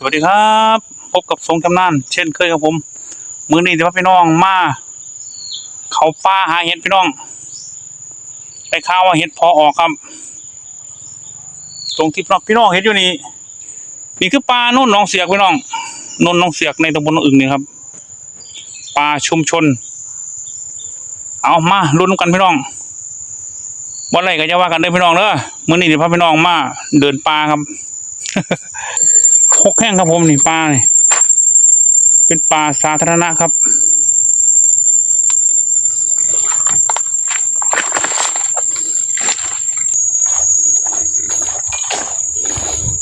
สวัสดีครับ พบกับทรงตำนาน เช่นเคยครับผม มือนี้เดี๋ยวพี่น้องมา เขาป้าหาเห็ดพี่น้องไปข่าวว่าเห็ดพอออกครับ ตรงที่พี่น้องเห็ดอยู่นี่นี่คือปลาโน่นน้องเสียกพี่น้องโน่นน้องเสียกในตำบลหนองอึ่งนี่ครับปลาชุมชน เอามาลุ้นกันพี่น้องวันไรก็จะว่ากันเด้อพี่น้องเด้อมือนี้เดี๋ยวพาพี่น้องมา เดินป่าครับ หกแห้งครับผมนี่ปลาเนี่ยเป็นปลาสาธารณะครับ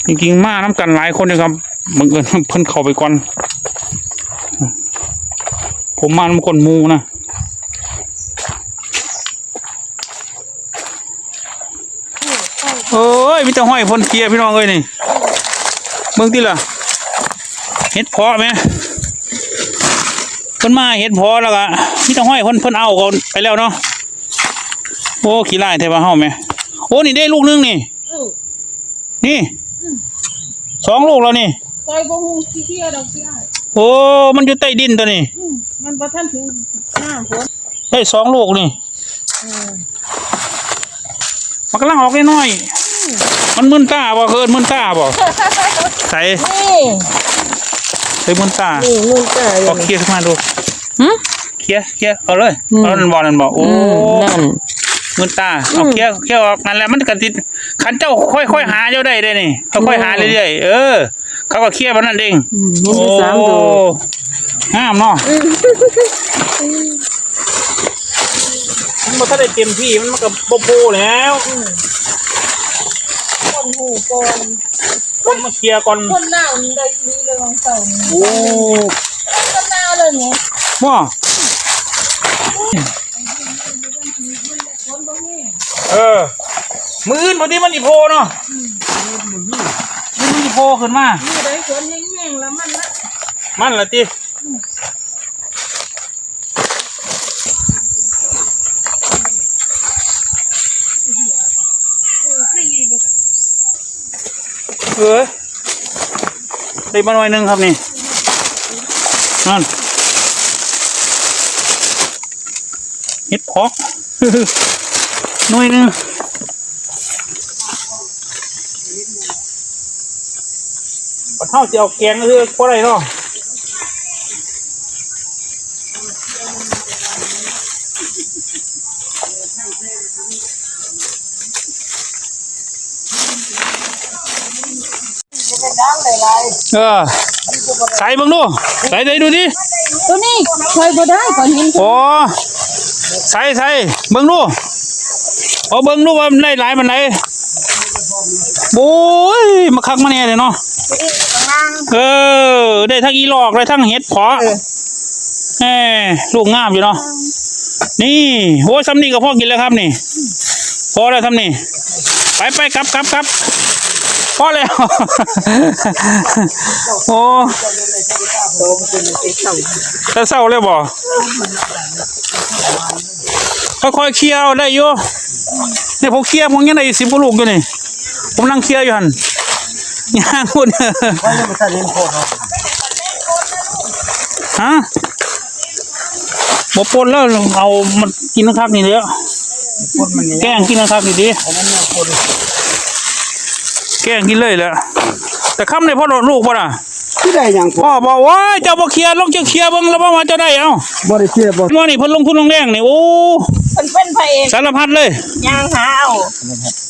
จริงๆ มาน้ำกันหลายคนเลยครับบังเอิญเพิ่นเข้าไปก่อน ผมมาน้ำคนมูนะเอ้ยมีแต่ห้อยพ่นเกียร์พี่น้องเอ้ยนี่ เบิ่งติล่ะเฮ็ดเพาะไหมเพิ่นมาเฮ็ดเพาะแล้วก็มีแต่ห้อยเพิ่นเพิ่นเอาเขาไปแล้วเนาะโอ้ขี้ลายแท้ว่าเฮาแม่โอ้นี่ได้ลูกนึงนี่อือนี่สองลูกแล้วนี่ซอยบ่ฮู้สิเที่ยวดอกเที่ยวโอ้มันอยู่ใต้ดินตัวนี้อืมมันบ่ทันถึงหน้าฝนได้สองลูกนี่อืมมันกำลังออกน้อยๆ มันมึนตาบ่เคินมึนตาบ่ใส่นี่ใส่มึนตานี่นู่นก็อเอายู่เคลียร์ขึ้นมาดูหึเคลียร์เคลียร์เอาเลยอืมเอานั่นบ่นั่นบ่โอ้นั่นมือตาเอาอืมเคี้ยวเคี้ยวออกนั่นแหละมันก็ติดขันเจ้าค่อยๆหาเจ้าได้ได้นี่เขาค่อยหาเรื่อยๆเออ เขาก็เคี้ยวมันนั่นเองอืมนี่มีสามดอกห้ามเนาะมันบ่ทันได้เต็มที่มันมันก็บ่โปแล้ว คนหูก่อนต้องมาเคลียร์ก่อนคนลาวนี่ได้มีเรื่องเศร้านี่โอ้คนลาวเลยนี่บ่คนบ่มีเออ มืออื่นพอดีมันอีโพเนาะมือมันอีโพขึ้นมามีได้คนแห้งๆแล้วมันละมันละติ เออได้มาหน่อยนึงครับนี่นั่นเห็ดพาะหน่วยนึงปะเท่าจะเอาแกงเออเพราะอะไรเนาะ เป็นน้ำหลายเออใส่เบิ่งดูใส่ใส่ดูดิๆตัวนี้เคยบ่ได้ก่อนเห็นโอ้ใส่ใส่เบิ่งดูเอาเบิ่งดูว่ามันได้หลายมันไหนโอ้ยมาคักมาแน่เลยเนาะข้างเออ ได้ทั้งอีหลอกได้ทั้งเห็ดเพาะแหมลูกงามอยู่เนาะนี่โอ้ยซ้ำนี่ก็พ่อกินแล้วครับนี่พอแล้วซ้ำนี่ไปไปกลับกลับกลับ พอแล้ว โอ้แต่เศร้าเลยบ่ค่อยๆเคลียร์เอาได้อยู่นี่ผมเคลียร์ผมยังได้สิบกว่าลูกอยู่นี่ ผมนั่งเคลียร์อยู่หันย่างคุณฮะบ่ปนแล้วเอามันกินนะครับนี่เด้อแกล้งกินนะครับนี่ดิ แกล้งกินเลยแหละแต่คำในพ่อโดนลูกป่ะน่ะที่ได้หยังผมพ่อบอกว่าเจ้าบ่เคลียร์ลองเจ้าเคลียร์เบิ่งแล้วบ่ว่าเจะได้เอ้าบ่ได้เชื่อบ่ว่านี่เพิ่นลงทุนลงแรงนี่โอ้เป็นเป็นพระเอกสารพัดเลยย่างหาเอา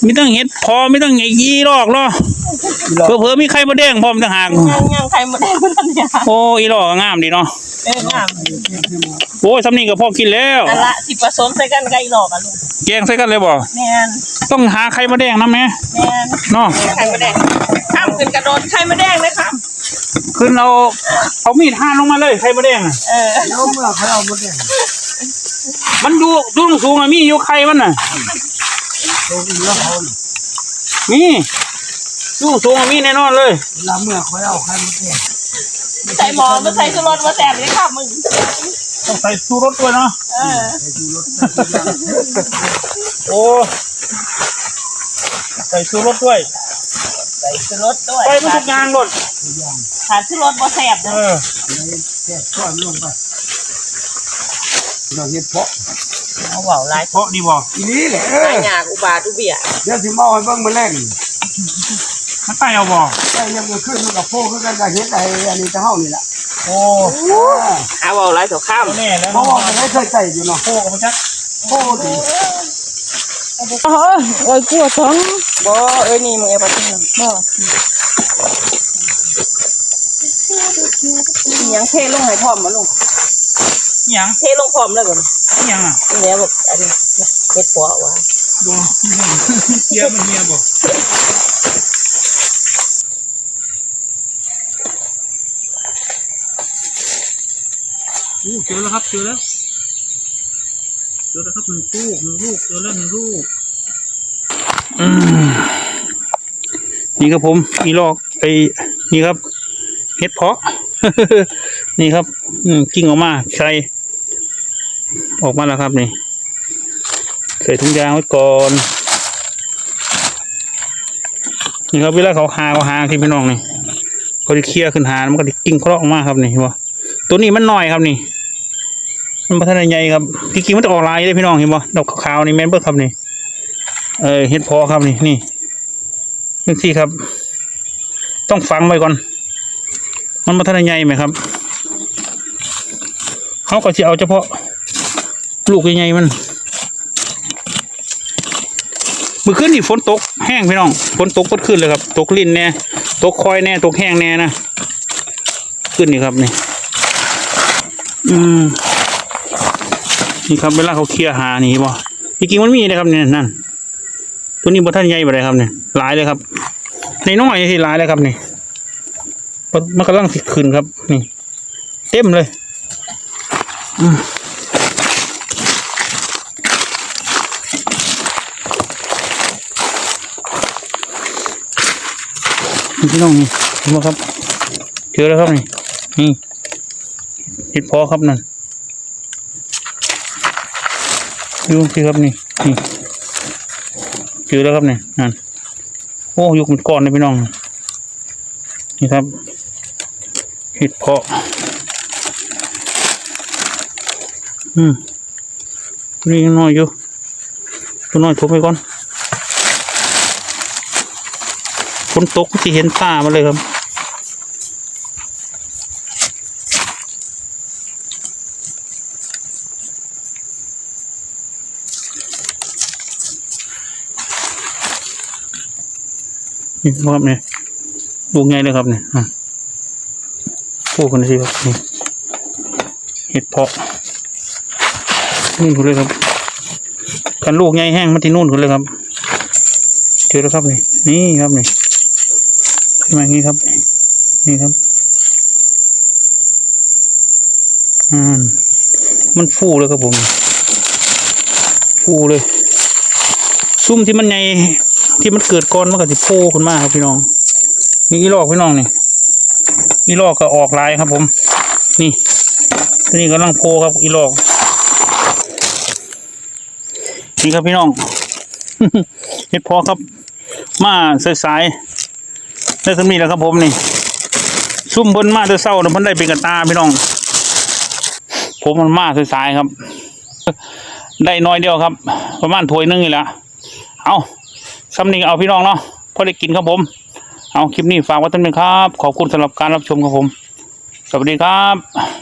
มีตั้งเห็ดพอมีตั้งยีรอกเนาะเผื่อๆมีไข่มดแดงพร้อมต่างหากย่างย่างใครบ่ได้บ่ทันย่างโอ้อีรอกก็งามดีเนาะ เอองามโอ้ยสำนี้ก็พอกินแล้วอันละสิผสมใส่กันไก่หลอกอะลูกแกงใส่กันเลยบ่แม่นต้องหาไข่มดแดงนำแหมแม่นเนาะไข่มดแดงข้ามขึ้นกระโดดไข่มดแดงเลยครับขึ้นเอาเอามีดหั่นลงมาเลยไข่มดแดงน่ะเออเอาเมื่อเขาเอาหมดเลยมันอยู่ดูสูงๆอะมีอยู่ไข่มันน่ะโดนแล้วเขามีดูสูงอะมีแน่นอนเลยลาเมื่อเขาเอาใครหมดเลย ใส่หมอมาใส่สุรสมาแสบเลยครับมึงต้องใส่ชูรสด้วยเนาะเออโอ้ใส่ชูรสด้วยใส่ส่ชูรสด้วยไปมันทุกอย่างหมดขาดชูรสบ่แซ่บเอเด้ออแค่ช้อนลงไปเราเห็ดเพาะเอาเว้าหลายเพราะดีบ่อีนี้แหละเอหลายออยางอุบาทอุเบียเดี๋ยวสิมาให้เบิ่งมาแล่ง มันใต้เอาบ่แต่ยังบ่ขึ้นมันกับโพคือกันกับเฮ็ดไอ้อันนี้จะเฮานี่ล่ะโอ้หาเว้าหลายเถาข้ามแน่แล้วเพราะว่ามันได้เคยใส่อยู่เนาะโอ้กับมันจักโพดีเออโอ้ยกลัวท้องบ่เอ้ยนี่มึงเอาไปทิ้งบ่อิหยังเทลงให้พร้อมบ่ลุงอิหยังเทลงพร้อมเลยบ่อิหยังอะนี่แหละบอกอันนี้เฮ็ดปัวว่าบ่เฮียมันเฮียบ่ เจอแล้วครับ เจอแล้ว เจอแล้วครับหนึ่งลูกหนึ่งลูก เจอแล้วหนึ่งลูกนี่ครับผมอีลอกไอ้นี่ครับเห็ดเพาะ นี่ครับ อืมกิ้งออกมาใส่ออกมาแล้วครับนี่ ใส่ถุงยางไว้ก่อน นี่ครับเวลาเขาหาเขาหาที่พี่น้องนี่เขาจะเคลียร์ขึ้นหามันก็จะกิ้งเคราะห์ออกมาครับนี่เห็นบ่ตัวนี้มันหน้อยครับนี่ มันพัฒนาใหญ่ครับที่จริงมันจะออกลายเลยพี่น้องเห็นบ่ดอกขาวๆนี่แมนเบิกครับนี่เออเห็ดพอครับนี่นี่นี่ที่ครับ ต้องฝังไว้ก่อน มันพัฒนาใหญ่ไหมครับเขาก็จะเอาเฉพาะ ลูกใหญ่ๆมันมื่อคืนนี่ฝนตกแห้งพี่น้องฝนตกก็ขึ้นเลยครับ ตกลิ้นแน่ตกคอยแน่ตกแห้งแน่นะขึ้นนี่ครับนี่ อืม นี่ครับเวลาเขาเคลียร์หานี่บ่จริงๆมันมีนะครับเนี่ยนั่นตัวนี้บ่ท่านใหญ่บ่ได้ครับเนี่ยหลายเลยครับ ในน้อยที่หลายเลยครับนี่มันมันกำลังสิขึ้นครับ นี่ เต็มเลยอืมพี่น้องนี่เห็นไหมครับเจอแล้วครับนี่นี่เห็ดพอครับนั่น ดูสิครับนี่นี่เจอแล้วครับเนี่ยนั่นโอ้ยุกมันก้อนเลยพี่น้อง นี่ครับเห็ดเพาะ อืมตัวนี่ยังน้อยอยู่ตัวน้อยทุบไปก่อนฝนตกที่เห็นตามาเลยครับ นี่ครับเนี่ยลูกใหญ่เลยครับเนี่ยอะพูดกันสิครับนี่เห็ดเพาะนู่นคุณเลยครับกันลูกใหญ่แห้งมาที่นู่นคุณเลยครับเจอแล้วครับนี่นี่ครับนี่ขึ้นมาอย่างนี้ครับนี่ครับอืมมันฟูเลยครับผมฟูเลย ซุ่มที่มันใหญ่ ที่มันเกิดก่อนมันก็จะโผล่ขึ้นมาครับพี่น้องนี่อีลอกพี่น้องนี่อีลอกก็ออกลายครับ ผม นี่ตัวนี้กำลังโผล่ครับอีลอก นี่ครับพี่น้องเห็ดพอครับ มาสายๆได้สำนีแล้วครับผมนี่ ซุ่มเพิ่นมาแต่เศร้านะเพิ่นได้เป็นกระตาพี่น้อง ผมมันมาสายๆครับ ได้น้อยเดียวครับ ประมาณถ้วยหนึงนี่แหละเอา สำนีเอาพี่น้องเนาะพอได้กินครับผม เอาคลิปนี้ฝากไว้ตั้งนึงครับ ขอบคุณสำหรับการรับชมครับผม สวัสดีครับ